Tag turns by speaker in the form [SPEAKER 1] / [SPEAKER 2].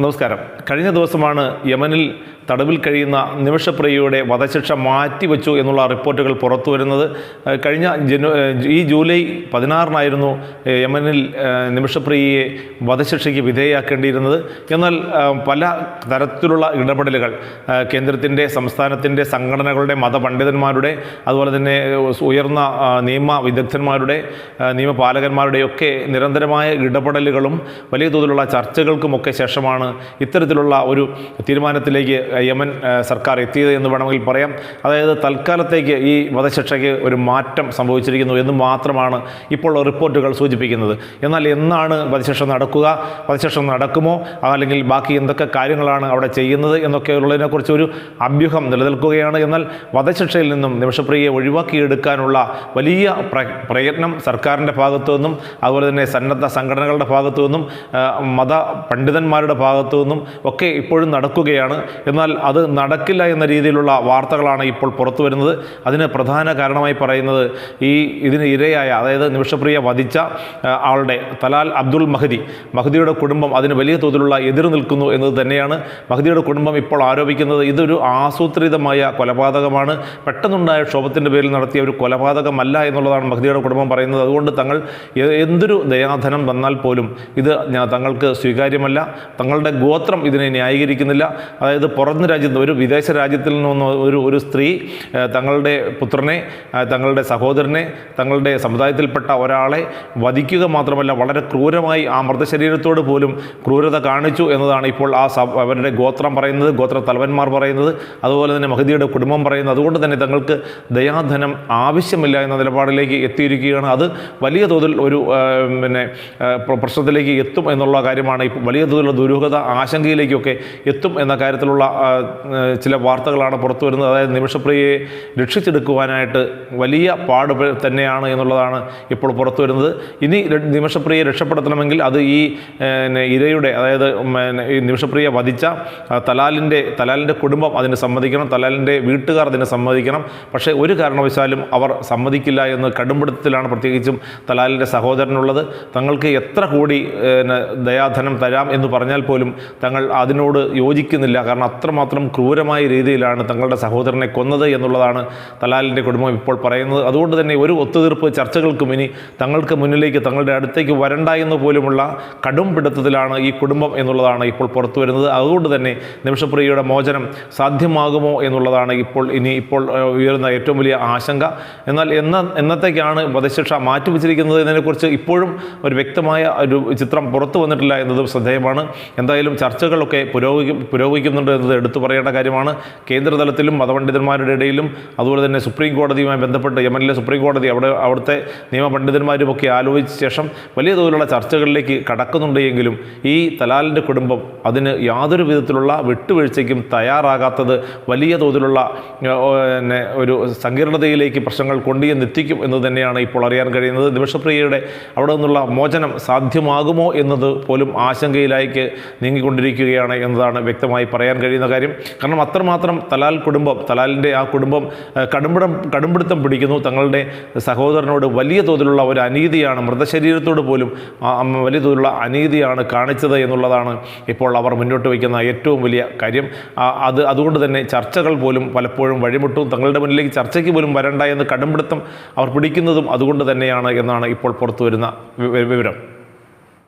[SPEAKER 1] നമസ്കാരം. കഴിഞ്ഞ ദിവസമാണ് യമനിൽ തടവിൽ കഴിയുന്ന നിമിഷപ്രിയയുടെ വധശിക്ഷ മാറ്റിവെച്ചു എന്നുള്ള റിപ്പോർട്ടുകൾ പുറത്തു വരുന്നത്. കഴിഞ്ഞ ജനു ഈ ജൂലൈ പതിനാറിനായിരുന്നു യമനിൽ നിമിഷപ്രിയയെ വധശിക്ഷയ്ക്ക് വിധേയയാക്കേണ്ടിയിരുന്നത്. എന്നാൽ പല തരത്തിലുള്ള ഇടപെടലുകൾ കേന്ദ്രത്തിന്റെ സംസ്ഥാനത്തിന്റെ സംഘടനകളുടെ മതപണ്ഡിതന്മാരുടെ അതുപോലെ തന്നെ ഉയർന്ന നിയമ വിദഗ്ധന്മാരുടെ നിയമപാലകന്മാരുടെയൊക്കെ നിരന്തരമായ ഇടപെടലുകളും വലിയ തോതിലുള്ള ചർച്ചകൾക്കുമൊക്കെ ശേഷമാണ് ഇത്തരത്തിലുള്ള ഒരു തീരുമാനത്തിലേക്ക് യമൻ സർക്കാർ എത്തിയത് എന്ന് വേണമെങ്കിൽ പറയാം. അതായത് തൽക്കാലത്തേക്ക് ഈ വധശിക്ഷയ്ക്ക് ഒരു മാറ്റം സംഭവിച്ചിരിക്കുന്നു എന്ന് മാത്രമാണ് ഇപ്പോൾ റിപ്പോർട്ടുകൾ സൂചിപ്പിക്കുന്നത്. എന്നാൽ എന്നാണ് വധശിക്ഷ നടക്കുക? വധശിക്ഷ നടക്കുമോ? അല്ലെങ്കിൽ ബാക്കി എന്തൊക്കെ കാര്യങ്ങളാണ് അവിടെ ചെയ്യുന്നത് എന്നൊക്കെ ഉള്ളതിനെക്കുറിച്ച് ഒരു അഭ്യൂഹം നിലനിൽക്കുകയാണ്. എന്നാൽ വധശിക്ഷയിൽ നിന്നും നിമിഷപ്രിയയെ ഒഴിവാക്കിയെടുക്കാനുള്ള വലിയ പ്രയത്നം സർക്കാരിന്റെ ഭാഗത്തു നിന്നും അതുപോലെ തന്നെ സന്നദ്ധ സംഘടനകളുടെ ഭാഗത്തു നിന്നും മത പണ്ഡിതന്മാരുടെ ഭാഗത്തു നിന്നും ഒക്കെ ഇപ്പോഴും നടക്കുകയാണ്. എന്നാൽ അത് നടക്കില്ല എന്ന രീതിയിലുള്ള വാർത്തകളാണ് ഇപ്പോൾ പുറത്തു വരുന്നത്. അതിന് പ്രധാന കാരണമായി പറയുന്നത് ഈ ഇതിന് ഇരയായ അതായത് നിമിഷപ്രിയ വധിച്ച ആളുടെ തലാൽ അബ്ദുൾ മഹദി. മഹദിയുടെ കുടുംബം അതിന് വലിയ തോതിലുള്ള എതിർ നിൽക്കുന്നു എന്നത് തന്നെയാണ്. മഹദിയുടെ കുടുംബം ഇപ്പോൾ ആരോപിക്കുന്നത് ഇതൊരു ആസൂത്രിതമായ കൊലപാതകമാണ്. പെട്ടെന്നുണ്ടായ ക്ഷോഭത്തിന്റെ പേരിൽ നടത്തിയ ഒരു കൊലപാതകമല്ല എന്നുള്ളതാണ് മഹദിയുടെ കുടുംബം പറയുന്നത്. അതുകൊണ്ട് തങ്ങൾ എന്തൊരു ദയാധനം വന്നാൽ പോലും ഇത് തങ്ങൾക്ക് സ്വീകാര്യമല്ല. തങ്ങളുടെ ഗോത്രം ഇതിനെ ന്യായീകരിക്കുന്നില്ല. അതായത് പുറം രാജ്യത്ത് ഒരു വിദേശ രാജ്യത്തിൽ നിന്ന് ഒരു ഒരു സ്ത്രീ തങ്ങളുടെ പുത്രനെ തങ്ങളുടെ സഹോദരനെ തങ്ങളുടെ സമുദായത്തിൽപ്പെട്ട ഒരാളെ വധിക്കുക മാത്രമല്ല വളരെ ക്രൂരമായി ആ മൃതശരീരത്തോട് പോലും ക്രൂരത കാണിച്ചു എന്നതാണ് ഇപ്പോൾ ആ അവരുടെ ഗോത്രം പറയുന്നത് ഗോത്ര തലവന്മാർ പറയുന്നത്. അതുപോലെ തന്നെ മഹദിയുടെ കുടുംബം പറയുന്നത്. അതുകൊണ്ട് തന്നെ തങ്ങൾക്ക് ദയാധനം ആവശ്യമില്ല എന്ന നിലപാടിലേക്ക് എത്തിയിരിക്കുകയാണ്. അത് വലിയ തോതിൽ ഒരു പിന്നെ പ്രശ്നത്തിലേക്ക് എത്തും എന്നുള്ള കാര്യമാണ് ഇപ്പോൾ വലിയ തോതിലുള്ള ദുരൂഹത ആശങ്കയിലേക്കൊക്കെ എത്തും എന്ന കാര്യത്തിലുള്ള ചില വാർത്തകളാണ് പുറത്തു വരുന്നത്. അതായത് നിമിഷപ്രിയയെ രക്ഷിച്ചെടുക്കുവാനായിട്ട് വലിയ പാട് തന്നെയാണ് എന്നുള്ളതാണ് ഇപ്പോൾ പുറത്തു വരുന്നത്. ഇനി നിമിഷപ്രിയെ രക്ഷപ്പെടുത്തണമെങ്കിൽ അത് ഈ ഇരയുടെ അതായത് നിമിഷപ്രിയ വധിച്ച തലാലിന്റെ തലാലിന്റെ കുടുംബം അതിന് സമ്മതിക്കണം തലാലിന്റെ വീട്ടുകാർ അതിന് സമ്മതിക്കണം. പക്ഷേ ഒരു കാരണവശാലും അവർ സമ്മതിക്കില്ല എന്ന് കടുംപിടുത്തത്തിലാണ് പ്രത്യേകിച്ചും തലാലിന്റെ സഹോദരനുള്ളത്. തങ്ങൾക്ക് എത്ര കോടി ദയാധനം തരാം എന്ന് പറഞ്ഞാൽ പോലും തങ്ങൾ അതിനോട് യോജിക്കുന്നില്ല. കാരണം അത്രമാത്രം ക്രൂരമായ രീതിയിലാണ് തങ്ങളുടെ സഹോദരനെ കൊന്നത് എന്നുള്ളതാണ് തലാലിന്റെ കുടുംബം ഇപ്പോൾ പറയുന്നത്. അതുകൊണ്ട് തന്നെ ഒരു ഒത്തുതീർപ്പ് ചർച്ചകൾക്കും ഇനി തങ്ങൾക്ക് മുന്നിലേക്ക് തങ്ങളുടെ അടുത്തേക്ക് വരണ്ട എന്ന് പോലുമുള്ള കടും പിടുത്തത്തിലാണ് ഈ കുടുംബം എന്നുള്ളതാണ് ഇപ്പോൾ പുറത്തു വരുന്നത്. അതുകൊണ്ട് തന്നെ നിമിഷപ്രിയയുടെ മോചനം സാധ്യമാകുമോ എന്നുള്ളതാണ് ഇപ്പോൾ ഇനി ഇപ്പോൾ ഉയരുന്ന ഏറ്റവും വലിയ ആശങ്ക. എന്നാൽ എന്ന എന്നത്തേക്കാണ് വധശിക്ഷ മാറ്റിവെച്ചിരിക്കുന്നത് എന്നതിനെക്കുറിച്ച് ഇപ്പോഴും ഒരു വ്യക്തമായ ഒരു ചിത്രം പുറത്തു വന്നിട്ടില്ല എന്നതും ശ്രദ്ധേയമാണ്. എന്തായാലും ചർച്ചകളൊക്കെ പുരോഗി പുരോഗമിക്കുന്നുണ്ട് എന്നത് എടുത്തു പറയേണ്ട കാര്യമാണ്. കേന്ദ്രതലത്തിലും മതപണ്ഡിതന്മാരുടെ ഇടയിലും അതുപോലെ തന്നെ സുപ്രീം കോടതിയുമായി ബന്ധപ്പെട്ട് യമനിലെ സുപ്രീം കോടതി അവിടെ അവിടുത്തെ നിയമപണ്ഡിതന്മാരുമൊക്കെ ആലോചിച്ച ശേഷം വലിയ തോതിലുള്ള ചർച്ചകളിലേക്ക് കടക്കുന്നുണ്ട് എങ്കിലും ഈ തലാലിന്റെ കുടുംബം അതിന് യാതൊരു വിധത്തിലുള്ള വിട്ടുവീഴ്ചയ്ക്കും തയ്യാറാകാത്തത് വലിയ തോതിലുള്ള പിന്നെ ഒരു സങ്കീർണതയിലേക്ക് പ്രശ്നങ്ങൾ കൊണ്ടുചെന്നെത്തിക്കും എന്ന് തന്നെയാണ് ഇപ്പോൾ അറിയാൻ കഴിയുന്നത്. നിമിഷപ്രിയയുടെ അവിടെ നിന്നുള്ള മോചനം സാധ്യമാകുമോ എന്നത് പോലും ആശങ്കയിലേക്ക് നീങ്ങിക്കൊണ്ടിരിക്കുകയാണ് എന്നതാണ് വ്യക്തമായി പറയാൻ കഴിയുന്ന കാര്യം. കാരണം അത്രമാത്രം തലാൽ കുടുംബം തലാലിന്റെ ആ കുടുംബം കടുംപിടം കടുംപിടുത്തം പിടിക്കുന്നു. തങ്ങളുടെ സഹോദരനോട് വലിയ തോതിലുള്ള ഒരു അനീതിയാണ് മൃതശരീരത്തോട് പോലും വലിയ തോതിലുള്ള അനീതിയാണ് കാണിച്ചത് എന്നുള്ളതാണ് ഇപ്പോൾ അവർ മുന്നോട്ട് വയ്ക്കുന്ന ഏറ്റവും വലിയ കാര്യം. അത് അതുകൊണ്ട് തന്നെ ചർച്ചകൾ പോലും പലപ്പോഴും വഴിമുട്ടും. തങ്ങളുടെ മുന്നിലേക്ക് ചർച്ചയ്ക്ക് പോലും വരണ്ട എന്ന് കടുംപിടുത്തം അവർ പിടിക്കുന്നതും അതുകൊണ്ട് തന്നെയാണ് എന്നാണ് ഇപ്പോൾ പുറത്തു വരുന്ന വിവരം.